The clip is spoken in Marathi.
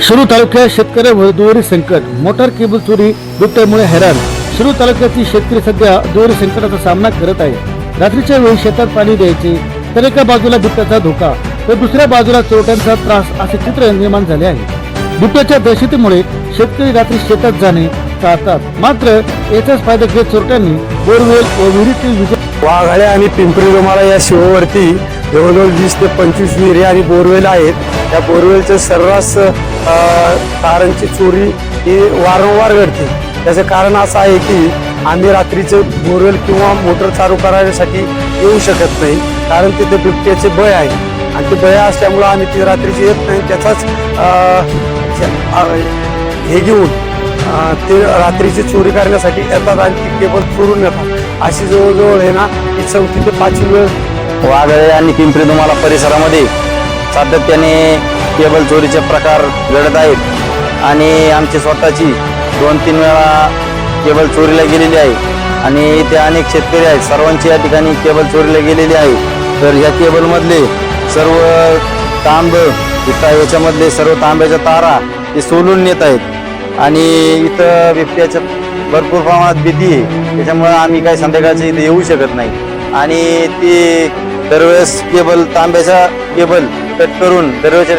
शिरूर तालुक्यात शेतकरी दुहेरी संकट. मोटार केबल चोरी बिबट्यामुळे हैराण. शिरूर तालुक्यातील शेतकरी सध्या दुहेरी संकटाचा सामना करत आहे रात्रीच्या वेळी शेतात पाणी द्यायचे तर एका बाजूला बिबट्याचा धोका तर दुसऱ्या बाजूला चोरट्यांचा त्रास असे चित्र निर्माण झाले आहे. बिबट्याच्या दहशतीमुळे शेतकरी रात्री शेतात जाणे टाळतात. मात्र याचाच फायदा घेत चोरट्यांनी बोरवेल व विहिरीतील वाघाळ्या आणि पिंपरी रुमाळा या शिवावरती जवळजवळ वीस ते पंचवीस विहिरी आणि बोरवेल आहेत. या बोरवेलच्या सर्रास तारांची चोरी ही वारंवार घडते. त्याचं कारण असं आहे की आम्ही रात्रीचं बोरवेल किंवा मोटर चालू करायसाठी येऊ शकत नाही कारण तिथे बिबट्याचे बय आहे. आणि ते बय असल्यामुळं आम्ही ती रात्रीची येत नाही त्याचाच हे घेऊन ते रात्रीची चोरी करण्यासाठी येतात आणि ती केबल चोरून येतात अशी जवळजवळ आहे ना ही चौथी ते पाचवी वेळ. वाघळे आणि पिंपरी तुम्हाला परिसरामध्ये सातत्याने केबल चोरीचे प्रकार घडत आहेत आणि आमची स्वतःची दोन तीन वेळा केबल चोरीला गेलेली आहे. आणि इथे अनेक शेतकरी आहेत. सर्वांची या ठिकाणी केबल चोरीला गेलेली आहे. तर या केबलमधले सर्व तांब इथं याच्यामधले सर्व तांब्याच्या तारा ते सोलून नेत आहेत. आणि इथं बिबट्याच्या भरपूर प्रमाणात भीती आहे. त्याच्यामुळं आम्ही काही संध्याकाळच्या इथे येऊ शकत नाही. आणि ती दरवेळेस केबल तांब्याच्या केबल कट करून दरवेळेच्या